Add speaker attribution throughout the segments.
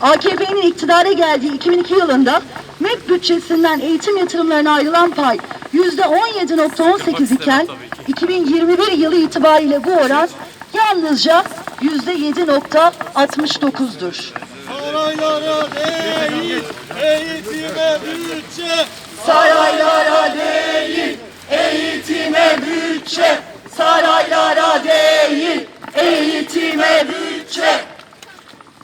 Speaker 1: AKP'nin iktidara geldiği 2002 yılında MEP bütçesinden eğitim yatırımlarına ayrılan pay %17.18 iken 2021 yılı itibariyle bu oran yalnızca %7.69'dur.
Speaker 2: Saraylara değil, eğitime bütçe.
Speaker 1: Saraylara değil, eğitime bütçe. Saraylara değil, eğitime bütçe.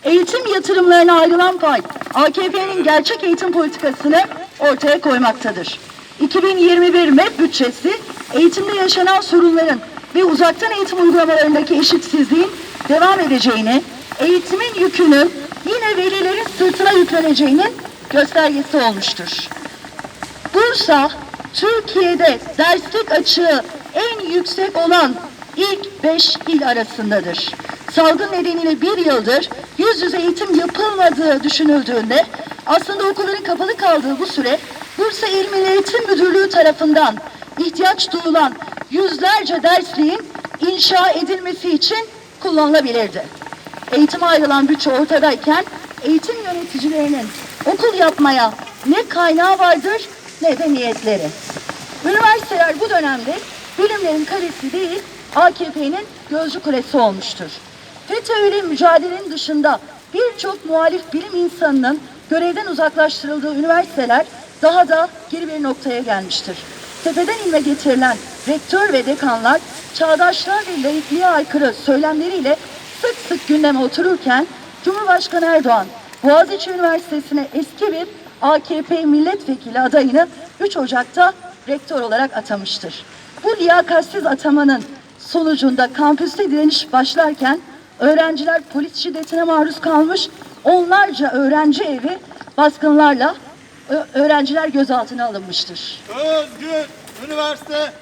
Speaker 1: Eğitim yatırımlarına ayrılan pay AKP'nin gerçek eğitim politikasını ortaya koymaktadır. 2021 MEP bütçesi eğitimde yaşanan sorunların ve uzaktan eğitim uygulamalarındaki eşitsizliğin devam edeceğini, eğitimin yükünün yine velilerin sırtına yükleneceğinin göstergesi olmuştur. Bursa, Türkiye'de derslik açığı en yüksek olan ilk 5 il arasındadır. Salgın nedeniyle bir yıldır yüz yüze eğitim yapılmadığı düşünüldüğünde aslında okulların kapalı kaldığı bu süre Bursa İl Milli Eğitim Müdürlüğü tarafından ihtiyaç duyulan yüzlerce dersliğin inşa edilmesi için kullanılabilirdi. Eğitime ayrılan bütçe ortadayken eğitim yöneticilerinin okul yapmaya ne kaynağı vardır ne de niyetleri. Üniversiteler bu dönemde bilimlerin kalesi değil AKP'nin gözcü kulesi olmuştur. FETÖ ile mücadelenin dışında birçok muhalif bilim insanının görevden uzaklaştırıldığı üniversiteler daha da geri bir noktaya gelmiştir. Tepeden inme getirilen rektör ve dekanlar çağdaşlar ve laikliğe aykırı söylemleriyle sık sık gündeme otururken Cumhurbaşkanı Erdoğan Boğaziçi Üniversitesi'ne eski bir AKP milletvekili adayını 3 Ocak'ta rektör olarak atamıştır. Bu liyakatsiz atamanın sonucunda kampüste direniş başlarken öğrenciler polis şiddetine maruz kalmış, onlarca öğrenci evi baskınlarla öğrenciler gözaltına alınmıştır.
Speaker 2: Özgür üniversite